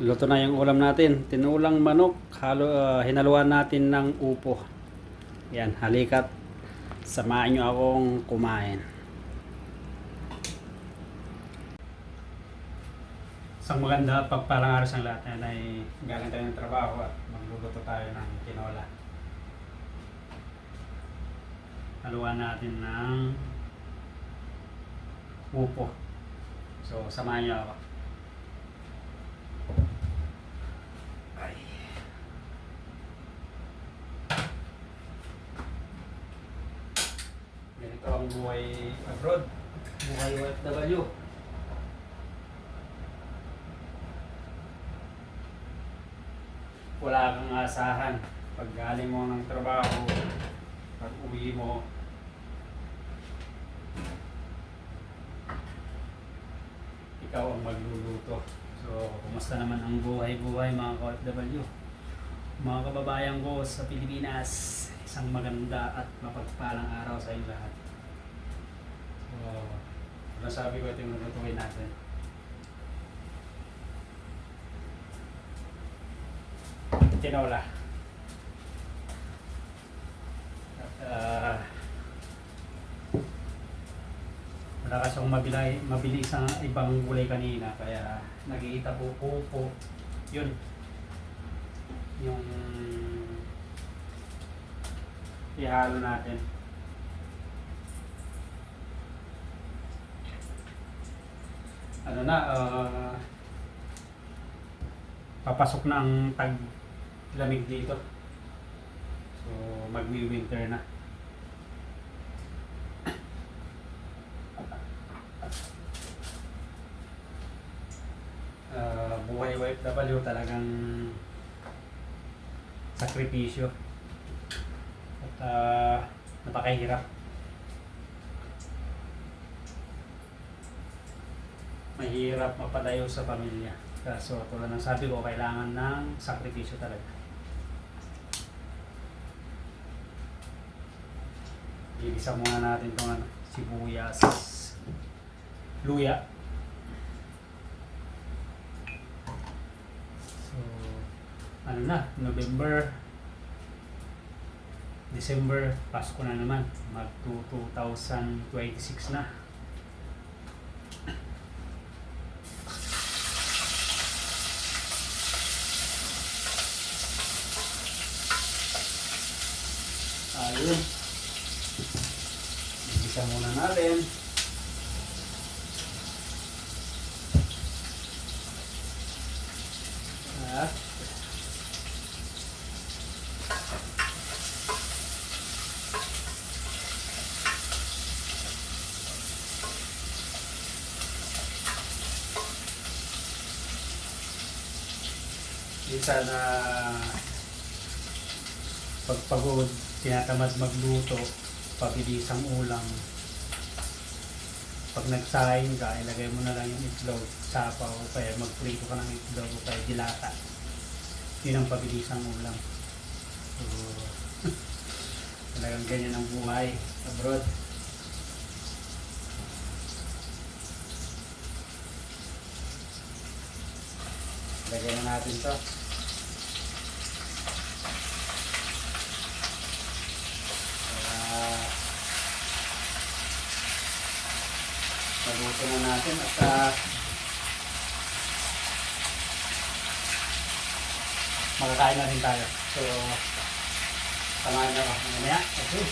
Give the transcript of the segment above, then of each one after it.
Luto na yung ulam natin. Tinulang manok. Halo, ah, hinaluan natin ng upo. Yan, halikat. Samahan nyo akong kumain. Isang maganda pagpalang araw sa lahat yan ay galing tayo ng trabaho at magluluto tayo ng tinola. Haluan natin ng upo. So, samahan nyo ako. Ay. Ganito ang buhay abroad. Buhay OFW. Wala kang asahan. Pag galing mo ng trabaho, pag uwi mo, ikaw ang magluluto. So, kumusta naman ang buhay-buhay mga ka-OFW? Mga kababayan ko sa Pilipinas, isang maganda at mapagpalang araw sa inyo lahat. So, nasabi ko ito yung lutuin natin. Tinola. At, ah, wala kasong mabilay, mabilis ang ibang gulay kanina kaya nakikita po po po yun yung ihalo natin ano na ah, papasok na ang tag lamig dito. So magwi winter na. Uh, buhay OFW talagang sakripisyo. At uh, napakahirap mahirap mapadayo sa pamilya kaso tulad ng sabi ko kailangan ng sakripisyo talaga Igisa muna natin itong ano, sibuyas luya So, ano na, November, December, Pasko na naman. Mag 2026 na. Ayun. Igisa muna natin. At Minsan na pagpagod, tinatamad magluto, pabilis ang ulam. Pag nagsaing ka, ilagay mo na lang yung itlog, sapaw, o kaya magprito ka ng itlog, o kaya dilata. Yun ang pabilis ang ulam. So, talagang ganyan ang buhay abroad. Lagyan na natin to. Maluto na natin at uh, makakain na rin tayo. So, samahan na ako. Mamaya, okay.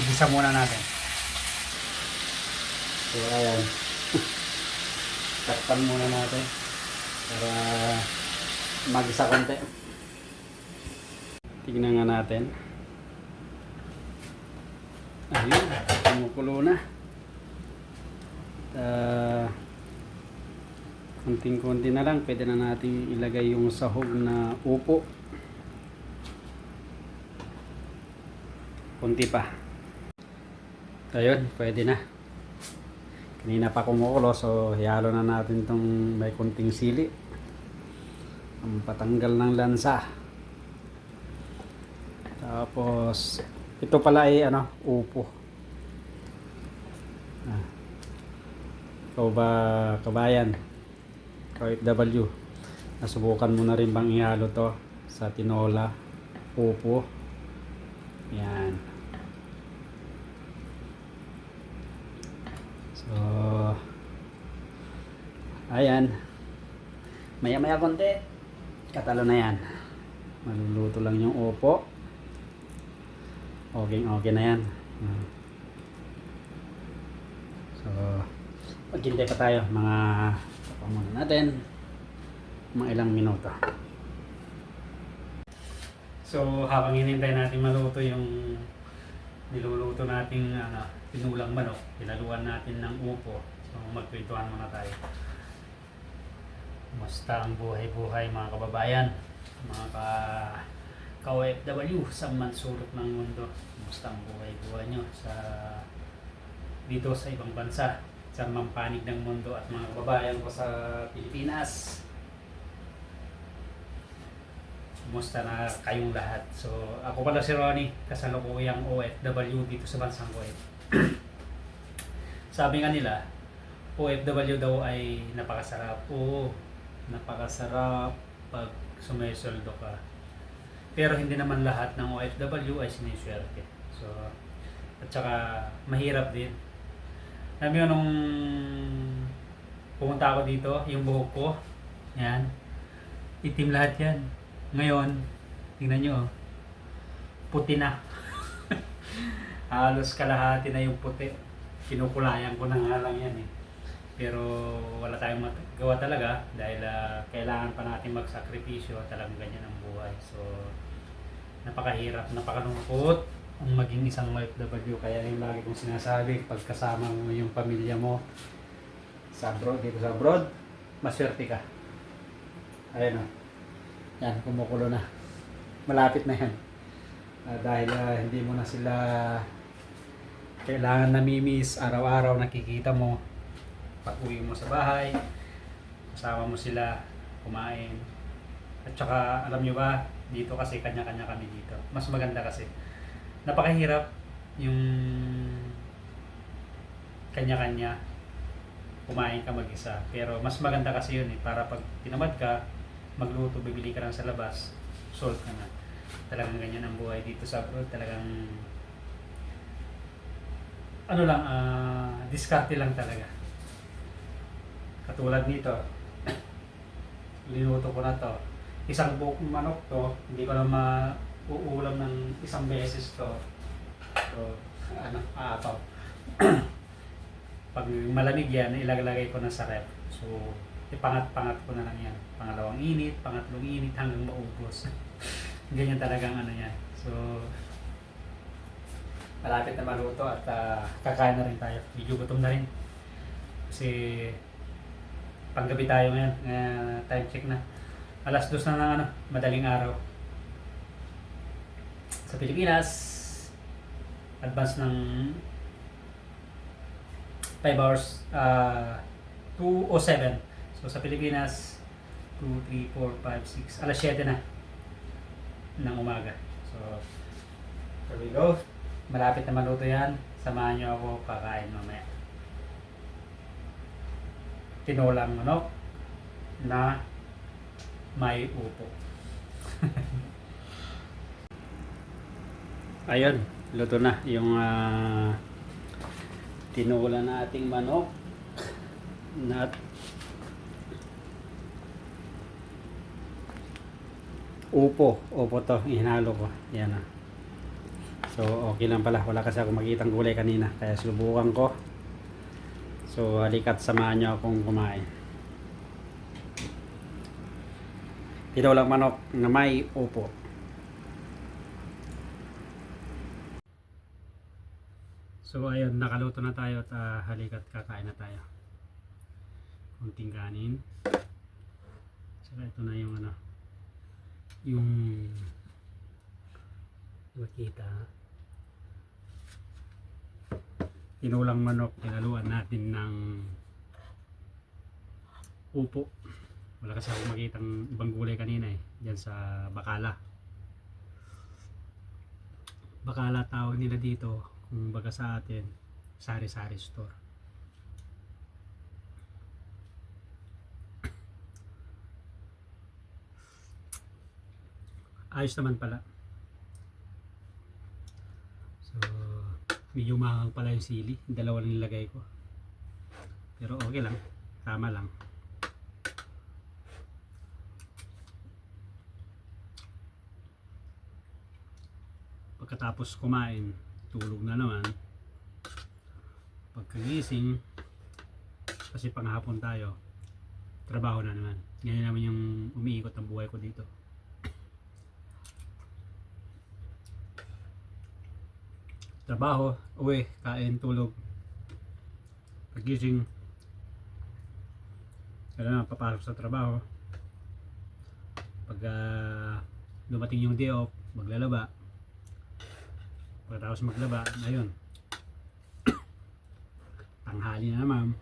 Igisa muna natin. So, ayan. Takpan muna natin para mag-isa konti. Tignan nga natin. Ayun, kumukulo na. Uh, konting-konti na lang, pwede na natin ilagay yung sahog na upo. Kunti pa. Ayun, pwede na. Kanina pa kumukulo, so hiyalo na natin tong may kunting sili. Ang patanggal ng lansa. Tapos, ito pala ay ano, upo. Ah. Ikaw ba, kabayan? OFW. Nasubukan mo na rin bang ihalo to sa tinola, pupo. Yan. So, ayan. Maya-maya konti. Katalo na yan. Maluluto lang yung upo. Okay, okay na yan. Ah. So, maghintay pa tayo. Mga, pa muna natin. Mga ilang minuto. So, habang hinintay natin maluto yung niluluto nating ano, pinulang manok, pinaluan natin ng upo. So, magkwentuhan muna tayo. Kumusta ang buhay-buhay mga kababayan? Mga ka ka-OFW sa mansulok ng mundo. Kumusta ang buhay-buhay nyo sa dito sa ibang bansa, sa mampanig ng mundo at mga kababayan ko sa Pilipinas. Kumusta na kayong lahat? So, ako pala si Ronnie, kasalukuyang OFW dito sa bansang Kuwait. Sabi nga nila, OFW daw ay napakasarap. Oo, napakasarap pag sumesoldo ka. Pero hindi naman lahat ng OFW ay siniswerte. So, at saka mahirap din. Alam mo nung pumunta ako dito, yung buhok ko, yan, itim lahat yan. Ngayon, tingnan nyo, oh, puti na. Halos kalahati na yung puti. Kinukulayan ko na nga lang yan eh. Pero wala tayong magawa talaga dahil ah, kailangan pa natin magsakripisyo talagang ganyan ang buhay. So, napakahirap, napakalungkot ang maging isang OFW. Kaya yung lagi kong sinasabi, pagkasama mo yung pamilya mo sa abroad, dito sa abroad, maswerte ka. Ayun o. Yan, kumukulo na. Malapit na yan. Ah, dahil ah, hindi mo na sila kailangan namimiss araw-araw nakikita mo pag uwi mo sa bahay kasama mo sila kumain at saka alam nyo ba dito kasi kanya-kanya kami dito mas maganda kasi napakahirap yung kanya-kanya kumain ka mag-isa. Pero mas maganda kasi yun eh para pag tinamad ka magluto bibili ka lang sa labas solve ka na. Talagang ganyan ang buhay dito sa abroad talagang ano lang ah diskarte lang talaga. Katulad nito linuto ko na to. Isang buong manok to hindi ko na mauulam ng isang beses to. So ano aapaw pag malamig yan ilalagay ko na sa ref. So ipangat-pangat ko na lang yan. Pangalawang init pangatlong init hanggang maubos. Ganyan talagang ano yan. So malapit na maluto at ah, kakain na rin tayo. Medyo gutom na rin. Kasi panggabi tayo ngayon. Uh, time check na. Alas dos na ng ano, madaling araw sa Pilipinas advance ng 5 hours uh, 2.07 so sa Pilipinas 2, 3, 4, 5, 6 alas 7 na ng umaga. So here we go. Malapit na maluto yan. Samahan nyo ako kakain mamaya. Tinolang manok na may upo. Ayun, luto na yung ah, tinula nating manok na upo, upo to, ihinalo ko. Yan ah. So, okay lang pala. Wala kasi ako makitang gulay kanina. Kaya subukan ko. So, halikat samahan niyo akong kumain. Tinolang manok na may upo. So, ayun, nakaluto na tayo at ah, halikat kakain na tayo. Kunting kanin. Saka ito na yung ano, yung makita. tinulang manok, tinaluan natin ng upo. Wala kasi ako makitang ibang gulay kanina eh, dyan sa Bakala. Bakala tawag nila dito, baga sa atin, sari-sari store. ayos naman pala. So, medyo mahang pala yung sili. Dalawa lang nilagay ko. Pero okay lang. Tama lang. Pagkatapos kumain, tulog na naman. Pagkagising, kasi panghapon tayo, trabaho na naman. Ganyan naman yung umiikot ang buhay ko dito. Trabaho, uwi, kain, tulog. Pagising, kailangan papasok sa trabaho. Pag ah, dumating yung day off, maglalaba. Pagkatapos maglaba, ayun. Tanghali na naman.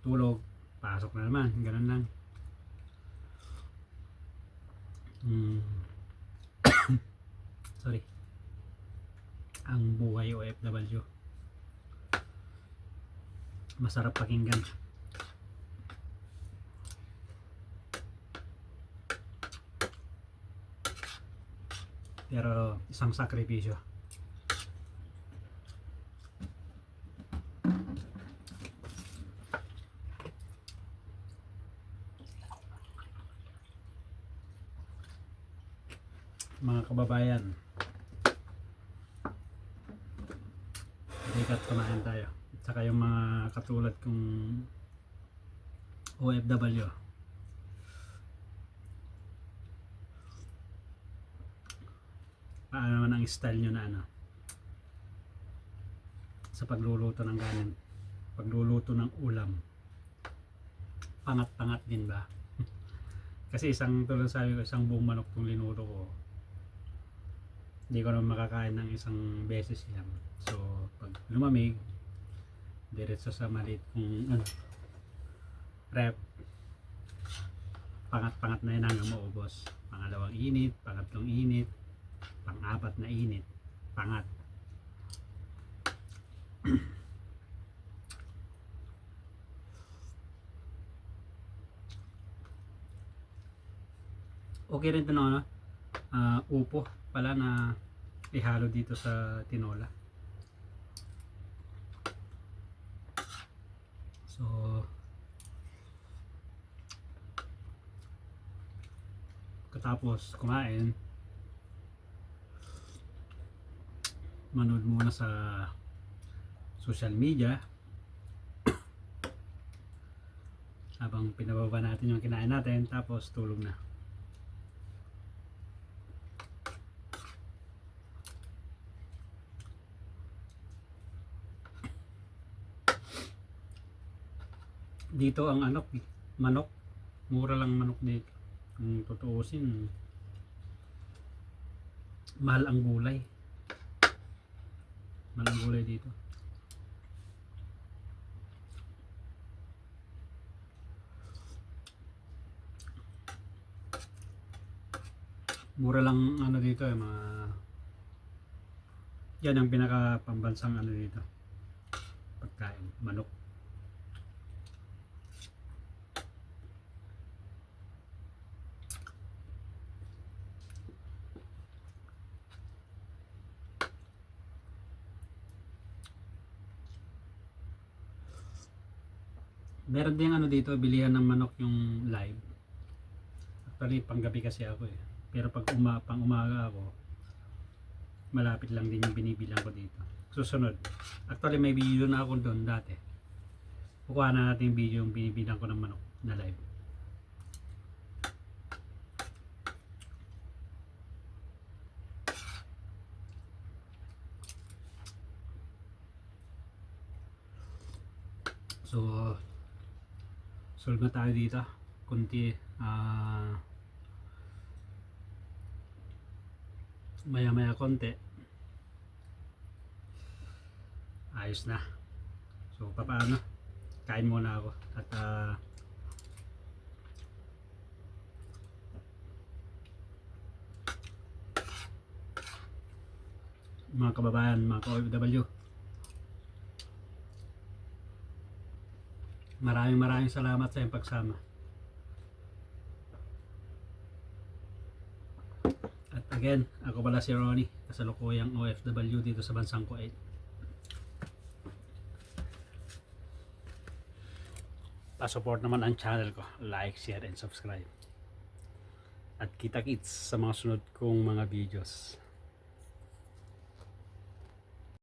Tulog, pasok na naman, ganun lang. Hmm. Sorry. Ang buhay OFW. Masarap pakinggan. Pero isang sakripisyo. mga kababayan Halika't kumain tayo at saka yung mga katulad kong OFW paano naman ang style nyo na ano? Sa pagluluto ng kanin. Pagluluto ng ulam. Pangat-pangat din ba? Kasi isang tulad sabi ko isang buong manok tong linuto ko. Hindi ko naman makakain ng isang beses yan. So, pag lumamig, diretso sa maliit kong ano, rep, pangat-pangat na yun hanggang maubos. Pangalawang init, pangatlong init, pang-apat na init, pangat. okay rin ito no, ano? Ah, upo pala na ihalo dito sa tinola. So, katapos kumain, manood muna sa social media habang pinababa natin yung kinain natin tapos tulog na. dito ang ano, manok. Mura lang manok dito. Kung tutuusin, mahal ang gulay. Mahal ang gulay dito. Mura lang ano dito eh, mga yan ang pinaka pambansang ano dito. Pagkain, manok. Meron din ano dito, bilihan ng manok yung live. Actually, panggabi kasi ako eh. Pero pag uma, pang umaga ako, malapit lang din yung binibilang ko dito. Susunod. Actually, may video na ako doon dati. Kukuha na natin yung video yung binibilang ko ng manok na live. So, solve na tayo dito. Kunti, ah, maya maya konti. Ayos na. So, papaano? Kain muna ako. At, ah, mga kababayan, mga ka-OFW. Maraming maraming salamat sa iyong pagsama. Again, ako pala si Ronnie, kasalukuyang OFW dito sa bansang Kuwait. Pa-support naman ang channel ko. Like, share, and subscribe. At kita-kits sa mga sunod kong mga videos.